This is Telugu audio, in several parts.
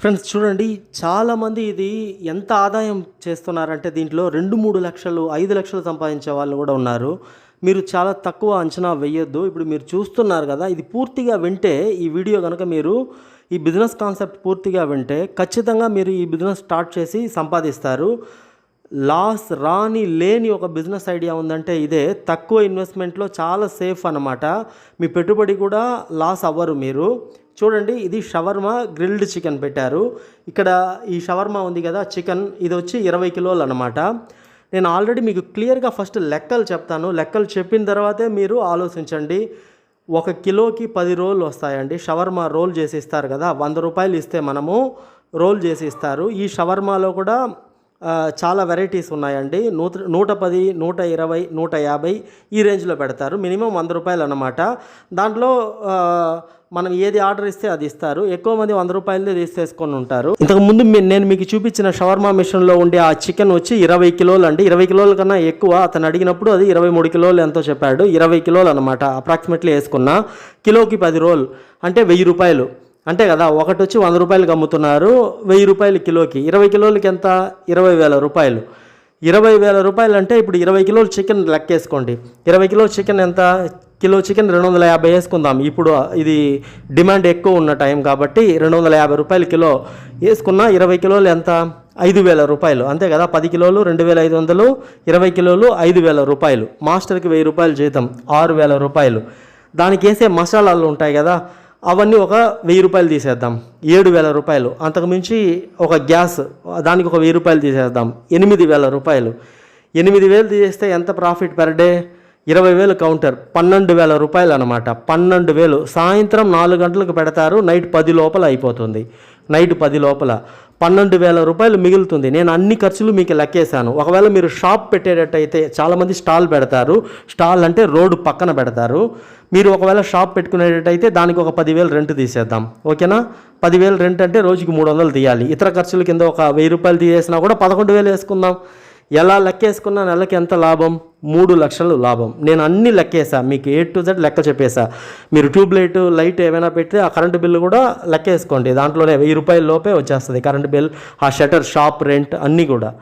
ఫ్రెండ్స్ చూడండి చాలామంది ఇది ఎంత ఆదాయం చేస్తున్నారంటే దీంట్లో రెండు మూడు లక్షలు ఐదు లక్షలు సంపాదించే వాళ్ళు కూడా ఉన్నారు. మీరు చాలా తక్కువ అంచనా వేయొద్దు. ఇప్పుడు మీరు చూస్తున్నారు కదా ఇది పూర్తిగా వింటే ఈ వీడియో కనుక మీరు ఈ బిజినెస్ కాన్సెప్ట్ పూర్తిగా వింటే ఖచ్చితంగా మీరు ఈ బిజినెస్ స్టార్ట్ చేసి సంపాదిస్తారు. లాస్ రాని లేని ఒక బిజినెస్ ఐడియా ఉందంటే ఇదే తక్కువ ఇన్వెస్ట్మెంట్లో చాలా సేఫ్ అనమాట మీ పెట్టుబడి కూడా లాస్ అవ్వరు మీరు. చూడండి ఇది షవర్మా గ్రిల్డ్ చికెన్ పెట్టారు. ఇక్కడ ఈ షవర్మా ఉంది కదా చికెన్. ఇది వచ్చి ఇరవై కిలోలు అనమాట నేను ఆల్రెడీ మీకు క్లియర్గా ఫస్ట్ లెక్కలు చెప్తాను. లెక్కలు చెప్పిన తర్వాతే మీరు ఆలోచించండి. ఒక కిలోకి పది రోల్ వస్తాయండి. షవర్మా రోల్ చేసి ఇస్తారు కదా వంద రూపాయలు ఇస్తే మనము రోల్ చేసి ఇస్తారు. ఈ షవర్మాలో కూడా చాలా వెరైటీస్ ఉన్నాయండి. నూట నూట పది నూట ఇరవై నూట యాభై ఈ రేంజ్లో పెడతారు. మినిమం వంద రూపాయలు అన్నమాట. దాంట్లో మనం ఏది ఆర్డర్ ఇస్తే అది ఇస్తారు. ఎక్కువ మంది వంద రూపాయలదే తీసేసుకొని ఉంటారు. ఇంతకు ముందు నేను మీకు చూపించిన షవర్మా మిషన్లో ఉండే ఆ చికెన్ వచ్చి ఇరవై కిలోలు అండి. ఇరవై కిలోల కన్నా ఎక్కువ అతను అడిగినప్పుడు అది ఇరవై మూడు కిలోలు ఎంతో చెప్పాడు. ఇరవై కిలోలు అనమాట అప్రాక్సిమేట్లీ వేసుకున్న. కిలోకి పది రోల్. అంటే వెయ్యి రూపాయలు. అంతే కదా ఒకటి వచ్చి వంద రూపాయలకి అమ్ముతున్నారు వెయ్యి రూపాయలు కిలోకి. ఇరవై కిలోలకి ఎంత? ఇరవై వేల రూపాయలు. ఇరవై వేల రూపాయలు అంటే ఇప్పుడు ఇరవై కిలోలు చికెన్ లెక్కేసుకోండి. ఇరవై కిలో చికెన్ ఎంత? కిలో చికెన్ రెండు వందల యాభై వేసుకుందాం. ఇప్పుడు ఇది డిమాండ్ ఎక్కువ ఉన్న టైం కాబట్టి రెండు వందల యాభై రూపాయలు కిలో వేసుకున్న ఇరవై కిలోలు ఎంత? ఐదు వేల రూపాయలు. అంతే కదా పది కిలోలు రెండు వేల ఐదు వందలు ఇరవై కిలోలు ఐదు వేల రూపాయలు. మాస్టర్కి వెయ్యి రూపాయలు జీతం ఆరు వేల రూపాయలు. దానికి వేసే మసాలాలు ఉంటాయి కదా అవన్నీ ఒక వెయ్యి రూపాయలు తీసేద్దాం. ఏడు వేల రూపాయలు. అంతకుమించి ఒక గ్యాస్ దానికి ఒక వెయ్యి రూపాయలు తీసేద్దాం. ఎనిమిది వేల రూపాయలు. ఎనిమిది వేలు తీసేస్తే ఎంత ప్రాఫిట్ పర్ డే? ఇరవై వేలు కౌంటర్ పన్నెండు వేల రూపాయలు అనమాట పన్నెండు వేలు. సాయంత్రం నాలుగు గంటలకు పెడతారు నైట్ పది లోపల అయిపోతుంది. నైట్ పది లోపల. పన్నెండు వేల రూపాయలు మిగులుతుంది. నేను అన్ని ఖర్చులు మీకు లెక్కేశాను. ఒకవేళ మీరు షాప్ పెట్టేటట్టయితే చాలామంది స్టాల్ పెడతారు. స్టాల్ అంటే రోడ్డు పక్కన పెడతారు. మీరు ఒకవేళ షాప్ పెట్టుకునేటట్టయితే దానికి ఒక పదివేలు రెంట్ తీసేద్దాం. ఓకేనా? పదివేలు రెంట్ అంటే రోజుకి మూడు వందలు తీయాలి. ఇతర ఖర్చుల కింద ఒక వెయ్యి రూపాయలు తీసేసినా కూడా పదకొండు వేలు వేసుకుందాం. ఎలా లెక్కేసుకున్నా నెలకి ఎంత లాభం? మూడు లక్షలు లాభం. నేను అన్ని లెక్కేసా. మీకు ఏ టు జెడ్ లెక్క చెప్పేసా. మీరు ట్యూబ్ లైట్ లైట్ ఏమైనా పెడితే ఆ కరెంటు బిల్లు కూడా లెక్కేసుకోండి. దాంట్లోనే వెయ్యి రూపాయల లోపే వచ్చేస్తుంది కరెంటు బిల్ ఆ షటర్ షాప్ రెంట్ అన్నీ కూడా.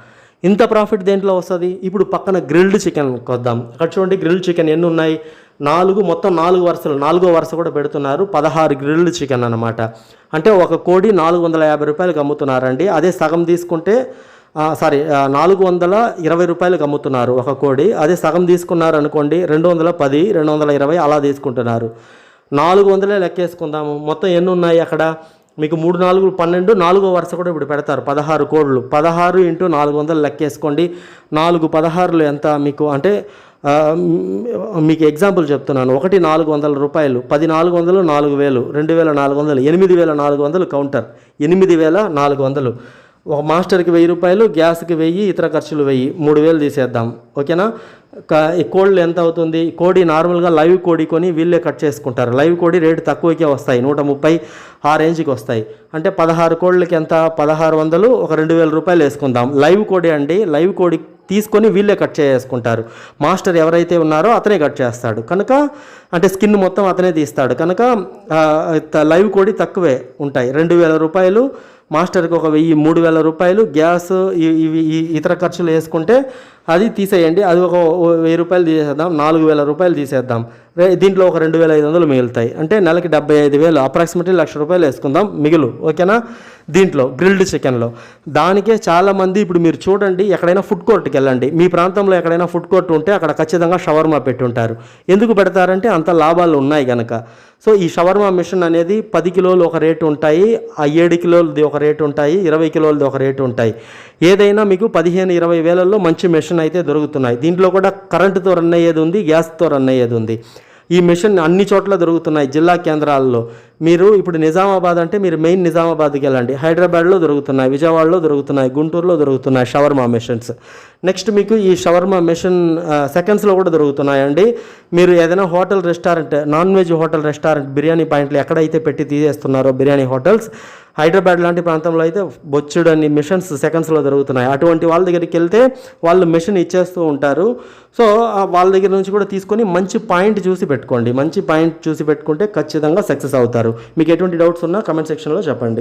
ఇంత ప్రాఫిట్ దేంట్లో వస్తుంది? ఇప్పుడు పక్కన గ్రిల్డ్ చికెన్ కొద్దాం. అక్కడ చూడండి గ్రిల్డ్ చికెన్ ఎన్ని ఉన్నాయి? నాలుగు మొత్తం నాలుగు వరుసలు. నాలుగో వరుస కూడా పెడుతున్నారు. పదహారు గ్రిల్డ్ చికెన్ అనమాట అంటే ఒక కోడి నాలుగు వందల యాభై రూపాయలకి అమ్ముతున్నారండి. అదే సగం తీసుకుంటే సారీ నాలుగు వందల ఇరవై రూపాయలకు అమ్ముతున్నారు ఒక కోడి. అదే సగం తీసుకున్నారు అనుకోండి రెండు వందల పది రెండు వందల ఇరవై అలా తీసుకుంటున్నారు. నాలుగు వందలే లెక్కేసుకుందాము. మొత్తం ఎన్ని ఉన్నాయి అక్కడ? మీకు మూడు నాలుగు పన్నెండు నాలుగో వరుస కూడా ఇప్పుడు పెడతారు. పదహారు కోడ్లు. పదహారు ఇంటూ నాలుగు వందలు లెక్కేసుకోండి. నాలుగు పదహారులు ఎంత మీకు? అంటే మీకు ఎగ్జాంపుల్ చెప్తున్నాను. ఒకటి నాలుగు వందల రూపాయలు పది నాలుగు వందలు నాలుగు వేలు రెండు వేల నాలుగు వందలు ఎనిమిది వేల నాలుగు వందలు కౌంటర్. ఎనిమిది వేల నాలుగు వందలు. ఒక మాస్టర్కి వెయ్యి రూపాయలు గ్యాస్కి వెయ్యి ఇతర ఖర్చులు వెయ్యి. మూడు వేలు తీసేద్దాం. ఓకేనా? ఈ కోళ్ళు ఎంత అవుతుంది? కోడి నార్మల్గా లైవ్ కోడి కొని వీళ్ళే కట్ చేసుకుంటారు. లైవ్ కోడి రేటు తక్కువకే వస్తాయి. నూట ముప్పై ఆ రేంజ్కి వస్తాయి. అంటే పదహారు కోళ్ళకి ఎంత? పదహారు వందలు ఒక రెండు వేల రూపాయలు వేసుకుందాం. లైవ్ కోడి అండి. లైవ్ కోడి తీసుకొని వీళ్ళే కట్ చేసుకుంటారు. మాస్టర్ ఎవరైతే ఉన్నారో అతనే కట్ చేస్తాడు. కనుక అంటే స్కిన్ మొత్తం అతనే తీస్తాడు. కనుక లైవ్ కోడి తక్కువే ఉంటాయి. రెండు వేల రూపాయలు మాస్టర్కి ఒక వెయ్యి మూడు వేల రూపాయలు గ్యాస్ ఇవి ఇతర ఖర్చులు వేసుకుంటే అది తీసేయండి. అది ఒక వెయ్యి రూపాయలు తీసేద్దాం నాలుగు వేల రూపాయలు తీసేద్దాం. దీంట్లో ఒక రెండు వేల ఐదు వందలు మిగులుతాయి. అంటే నెలకి డెబ్బై ఐదు వేలు అప్రాక్సిమేట్లీ లక్ష రూపాయలు వేసుకుందాం మిగులు. ఓకేనా? దీంట్లో గ్రిల్డ్ చికెన్లో. దానికే చాలామంది ఇప్పుడు మీరు చూడండి ఎక్కడైనా ఫుడ్ కోర్ట్కి వెళ్ళండి మీ ప్రాంతంలో ఎక్కడైనా ఫుడ్ కోర్ట్ ఉంటే అక్కడ ఖచ్చితంగా షవర్మా పెట్టుంటారు. ఎందుకు పెడతారంటే అంత లాభాలు ఉన్నాయి కనుక సో ఈ షవర్మా మిషన్ అనేది పది కిలోలు ఒక రేటు ఉంటాయి ఆ ఏడు కిలోలది ఒక రేటు ఉంటాయి ఇరవై కిలోలది ఒక రేటు ఉంటాయి. ఏదైనా మీకు పదిహేను ఇరవై వేలల్లో మంచి మిషన్ అయితే దొరుకుతున్నాయి. దీంట్లో కూడా కరెంటుతో రన్ అయ్యేది ఉంది గ్యాస్తో రన్ అయ్యేది ఉంది. ఈ మిషన్ అన్ని చోట్ల దొరుకుతున్నాయి జిల్లా కేంద్రాల్లో. మీరు ఇప్పుడు నిజామాబాద్ అంటే మీరు మెయిన్ నిజామాబాద్కి వెళ్ళండి. హైదరాబాద్లో దొరుకుతున్నాయి విజయవాడలో దొరుకుతున్నాయి గుంటూరులో దొరుకుతున్నాయి షవర్మా మిషన్స్. నెక్స్ట్ మీకు ఈ షవర్మా మిషన్ సెకండ్స్లో కూడా దొరుకుతున్నాయండి. మీరు ఏదైనా hotel restaurant non veg hotel restaurant biryani పాయింట్లు ఎక్కడైతే పెట్టి తీసేస్తున్నారో బిర్యానీ హోటల్స్ హైదరాబాద్ లాంటి ప్రాంతంలో అయితే బొచ్చుడని మిషన్స్ సెకండ్స్లో దొరుకుతున్నాయి. అటువంటి వాళ్ళ దగ్గరికి వెళ్తే వాళ్ళు మిషన్ ఇచ్చేస్తూ ఉంటారు. సో వాళ్ళ దగ్గర నుంచి కూడా తీసుకొని మంచి పాయింట్ చూసి పెట్టుకోండి. మంచి పాయింట్ చూసి పెట్టుకుంటే ఖచ్చితంగా సక్సెస్ అవుతారు. మీకు ఎటువంటి డౌట్స్ ఉన్నా కమెంట్ సెక్షన్లో చెప్పండి.